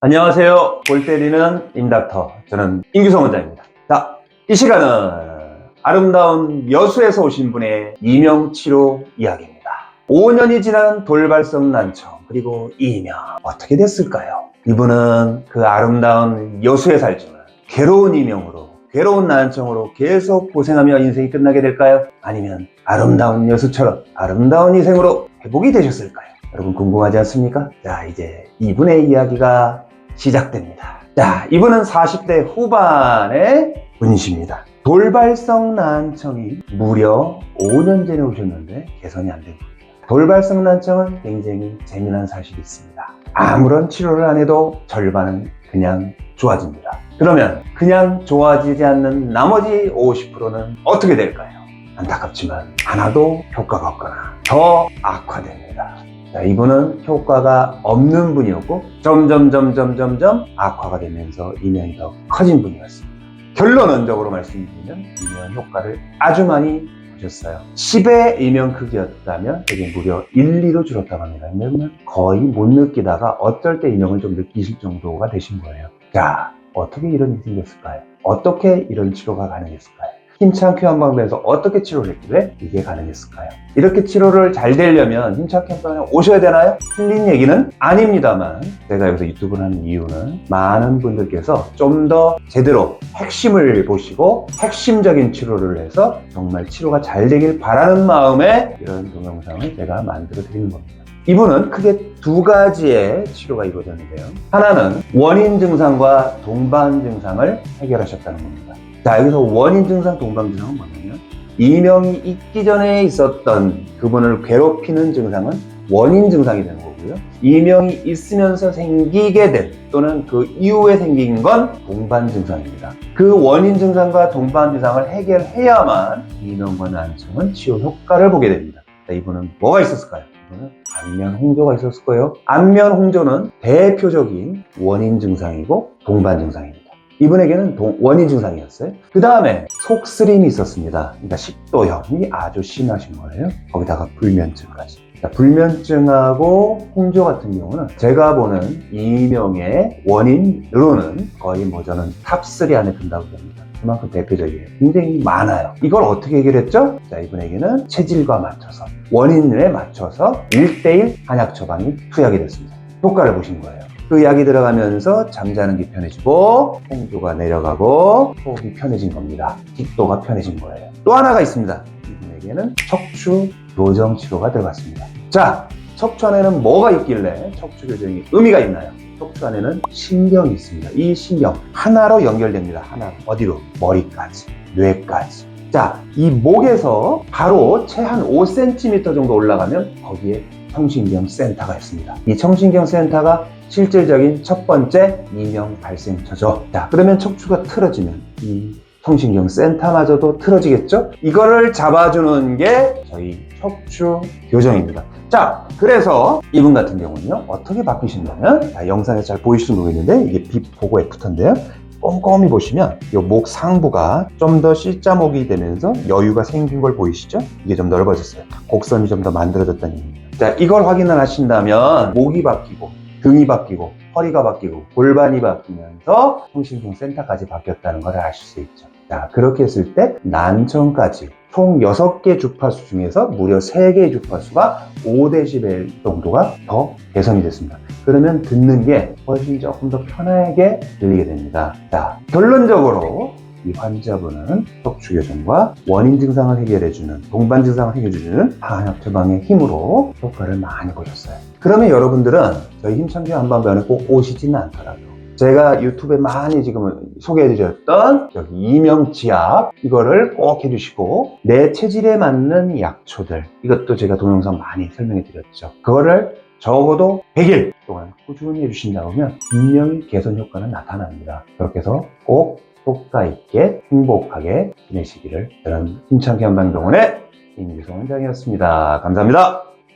안녕하세요. 골 때리는 임닥터. 저는 임규성 원장입니다. 자, 이 시간은 아름다운 여수에서 오신 분의 이명치료 이야기입니다. 5년이 지난 돌발성 난청, 그리고 이명. 어떻게 됐을까요? 이분은 그 아름다운 여수에 살지만 괴로운 이명으로, 괴로운 난청으로 계속 고생하며 인생이 끝나게 될까요? 아니면 아름다운 여수처럼 아름다운 인생으로 회복이 되셨을까요? 여러분 궁금하지 않습니까? 자, 이제 이분의 이야기가 시작됩니다. 자, 이분은 40대 후반의 분이십니다. 돌발성 난청이 무려 5년 전에 오셨는데 개선이 안된 겁니다. 돌발성 난청은 굉장히 재미난 사실이 있습니다. 아무런 치료를 안 해도 절반은 그냥 좋아집니다. 그러면 그냥 좋아지지 않는 나머지 50%는 어떻게 될까요? 안타깝지만 하나도 효과가 없거나 더 악화됩니다. 자, 이분은 효과가 없는 분이었고 점점 점점 점점 악화가 되면서 이면이 더 커진 분이었습니다. 결론론적으로 말씀드리면 이면 효과를 아주 많이 보셨어요. 10의 이면 크기였다면 되게 무려 1, 2로 줄었다고 합니다. 왜냐면 거의 못 느끼다가 어떨 때 이명을 좀 느끼실 정도가 되신 거예요. 자, 어떻게 이런 일이 생겼을까요? 어떻게 이런 치료가 가능했을까요? 힘찬 한방병에서 어떻게 치료를 했길래 이게 가능했을까요? 이렇게 치료를 잘 되려면 힘찬 한방에 오셔야 되나요? 틀린 얘기는 아닙니다만 제가 여기서 유튜브를 하는 이유는 많은 분들께서 좀 더 제대로 핵심을 보시고 핵심적인 치료를 해서 정말 치료가 잘 되길 바라는 마음에 이런 동영상을 제가 만들어 드리는 겁니다. 이분은 크게 두 가지의 치료가 이루어졌는데요. 하나는 원인 증상과 동반 증상을 해결하셨다는 겁니다. 자, 여기서 원인 증상, 동반 증상은 뭐냐면 이명이 있기 전에 있었던 그분을 괴롭히는 증상은 원인 증상이 되는 거고요. 이명이 있으면서 생기게 된 또는 그 이후에 생긴 건 동반 증상입니다. 그 원인 증상과 동반 증상을 해결해야만 이명과 난청은 치료 효과를 보게 됩니다. 자, 이분은 뭐가 있었을까요? 이분은 안면 홍조가 있었을 거예요. 안면 홍조는 대표적인 원인 증상이고 동반 증상입니다. 이분에게는 동- 원인 증상이었어요. 그 다음에 속쓰림이 있었습니다. 그러니까 식도염이 아주 심하신 거예요. 거기다가 불면증까지. 자, 불면증하고 홍조 같은 경우는 제가 보는 이명의 원인으로는 거의 뭐 저는 탑3 안에 든다고 봅니다. 그만큼 대표적이에요. 굉장히 많아요. 이걸 어떻게 해결했죠? 자, 이분에게는 체질과 맞춰서, 원인에 맞춰서 1대1 한약 처방이 투약이 됐습니다. 효과를 보신 거예요. 그 약이 들어가면서 잠자는 게 편해지고, 홍조가 내려가고, 호흡이 편해진 겁니다. 식도가 편해진 거예요. 또 하나가 있습니다. 이분에게는 척추 교정 치료가 들어갔습니다. 자, 척추 안에는 뭐가 있길래 척추 교정이 의미가 있나요? 척추 안에는 신경이 있습니다. 이 신경 하나로 연결됩니다. 하나 어디로? 머리까지, 뇌까지. 자, 이 목에서 바로 채 한 5cm 정도 올라가면 거기에 청신경 센터가 있습니다. 이 청신경 센터가 실질적인 첫 번째 이명 발생처죠. 자, 그러면 척추가 틀어지면 이 청신경 센터마저도 틀어지겠죠? 이거를 잡아주는 게 저희 척추 교정입니다. 자, 그래서 이분 같은 경우는요, 어떻게 바뀌신다면, 자, 영상에 잘 보이실지 모르겠는데, 이게 비포고 애프터인데요. 꼼꼼히 보시면, 이 목 상부가 좀 더 C자목이 되면서 여유가 생긴 걸 보이시죠? 이게 좀 넓어졌어요. 곡선이 좀 더 만들어졌다는 얘기입니다. 자, 이걸 확인을 하신다면, 목이 바뀌고, 등이 바뀌고, 허리가 바뀌고, 골반이 바뀌면서 통신경 센터까지 바뀌었다는 걸 아실 수 있죠. 자, 그렇게 했을 때, 난청까지 총 6개 주파수 중에서 무려 3개의 주파수가 5dB 정도가 더 개선이 됐습니다. 그러면 듣는 게 훨씬 조금 더 편하게 들리게 됩니다. 자, 결론적으로 이 환자분은 척추 교정과 원인 증상을 해결해주는 동반 증상을 해결해주는 한약 처방의 힘으로 효과를 많이 보셨어요. 그러면 여러분들은 저희 힘참교 한방병원에 꼭 오시지는 않더라도 제가 유튜브에 많이 지금 소개해드렸던 여기 이명치약 이거를 꼭 해주시고 내 체질에 맞는 약초들 이것도 제가 동영상 많이 설명해드렸죠. 그거를 적어도 100일 동안 꾸준히 해주신다 보면 분명히 개선 효과는 나타납니다. 그렇게 해서 꼭 효과 있게 행복하게 지내시기를 저는 힘찬 한방병원의 임규성 원장이었습니다. 감사합니다.